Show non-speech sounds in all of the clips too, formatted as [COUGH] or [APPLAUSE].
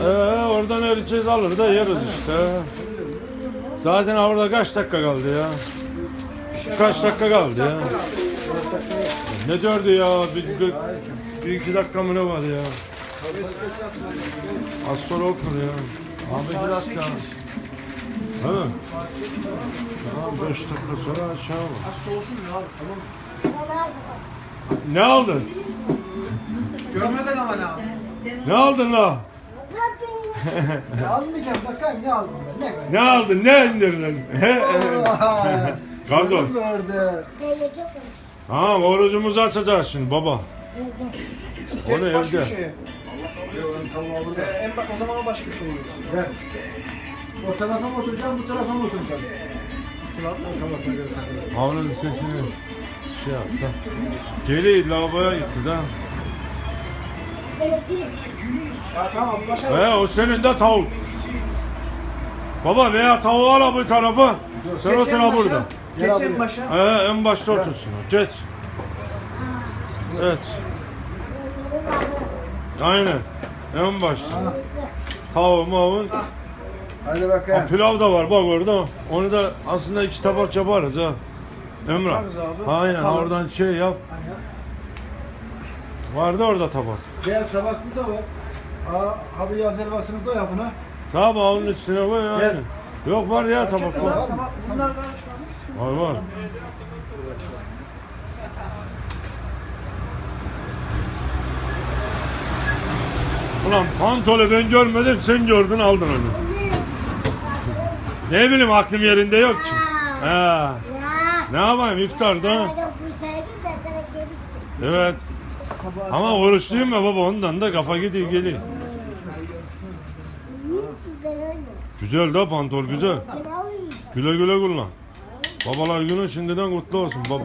Ee, oradan ereceğiz alır da yeriz işte. Zaten orada kaç dakika kaldı ya? Kaç dakika kaldı ya? Ne diyordu ya? Bir, bir, bir iki dakika mı ne var ya? Az sonra okur ya. Abi bir dakika. Ha? Tamam beş dakika sonra aşağı mı? Az soğusun ya abi tamam. Ne aldın? Görmedik ama ne abi. Ne aldın la? Ne almayacağım bakayım ne aldım ben. Ne ben? Ne aldın? Ne indirdin? Gazoz. Tamam orucumuzu açacağız şimdi baba. O ne evde? Tamam Ee, en ba- o zaman o başka bir şey olur. Gel. O tarafa mı oturacağım, bu tarafa mı oturacağım? Havlunun sesini şey yaptı. Celi lavaboya gitti da. Ya tamam başa. He o senin de tavuk. Baba veya tavuğu al bu tarafa. Sen Geç otur en ha başa, burada. Geç en başa. He en başta otursun. Geç. Evet. Aynen. En başta. Tavuğu mavuğu. Hadi Ha, bakayım. pilav da var bak orada. Onu da aslında iki tabak yaparız ha. Emrah. Yaparız abi. Aynen Tamam. oradan şey yap. Vardı orada tabak. Gel tabak burada var. Aa, abi yaz helvasını koy buna. Tamam onun üstüne koy ya. Gel. Yok var ya tabak var. tamam. Bunlar. Sıkıntı Var var. [LAUGHS] Ulan pantolonu ben görmedim sen gördün aldın onu. Ne bileyim aklım yerinde yok ki. Ha. Ne yapayım iftarda? Evet. Ama oruçluyum ya baba ondan da kafa gidiyor geliyor. Güzel de pantol güzel. Güle güle kullan. Babalar günü şimdiden kutlu olsun baba.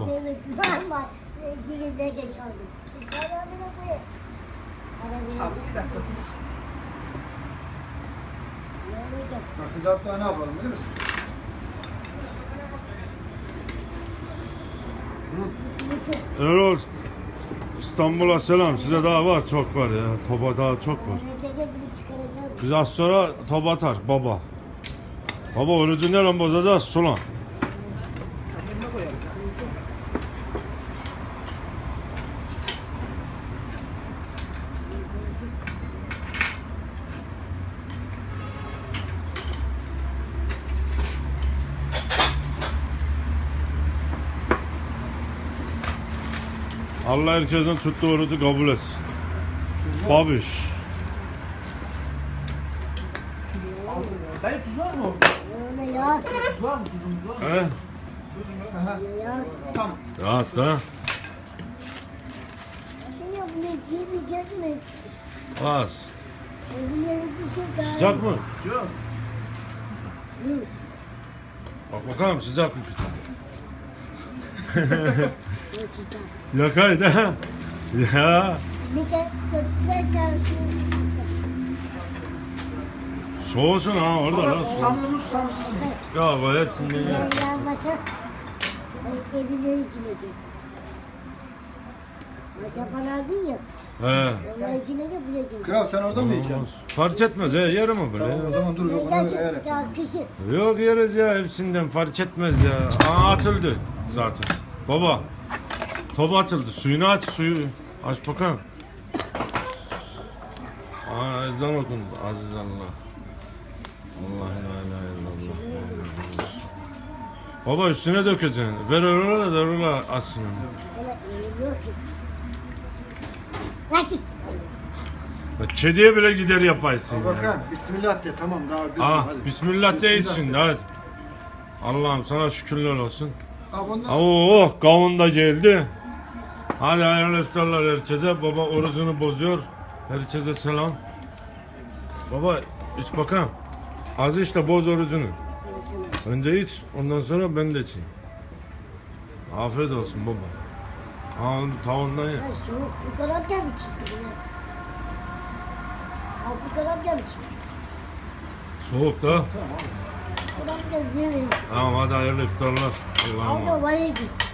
Bak biz hatta ne yapalım biliyor musun? Erol İstanbul'a selam size daha var çok var ya. Toba daha çok var. Biz az sonra top atar baba. Baba orucu nereden bozacağız? Sulan. Allah herkesin tuttuğu orucu kabul etsin. Babiş. Dayı tuz var mı? Tuz var mı? Tuzumuz var mı? He? Tamam. Rahat da. Az. Sıcak mı? Yok. Bak bakalım sıcak mı pita? [LAUGHS] Yakay da. Ya. Soğusun ha orada lan. susamlı susamsız? Ya bu hepsini ye. Japan aldın ya, He. onlar de. Kral sen orada mı yiyeceksin? Fark etmez ya yerim mi böyle? Tamam o zaman dur yok ona et. Ya kişi, Yok yeriz ya hepsinden fark etmez ya. Aa atıldı zaten. Baba. Top atıldı. Suyunu aç suyu. Aç bakalım. Aa ezan okundu. Aziz Allah. Allah la ilahe illallah. Baba üstüne dökeceksin. Ver öyle de öyle açsın onu. sana eğiliyor ki. Hadi. Bak, Kediye bile gider yapaysın. Ya. bakayım. Bismillah de tamam daha düzgün Aa, hadi. Bismillah de iç şimdi hadi. Allah'ım sana şükürler olsun. Ha bundan Oh kavun da geldi. Hadi hayırlı iftarlar herkese. Baba orucunu bozuyor. Herkese selam. Baba iç bakalım. Az iç de boz orucunu. Önce iç ondan sonra ben de içeyim. Afiyet olsun baba. Ha tavuğundan ye. Soğuk bu kadar da mı çıktı? Ha bu kadar da mı çıktı? Soğuk da. Bu kadar da yemeyin. Tamam hadi hayırlı iftarlar. Allah'a emanet. Ama.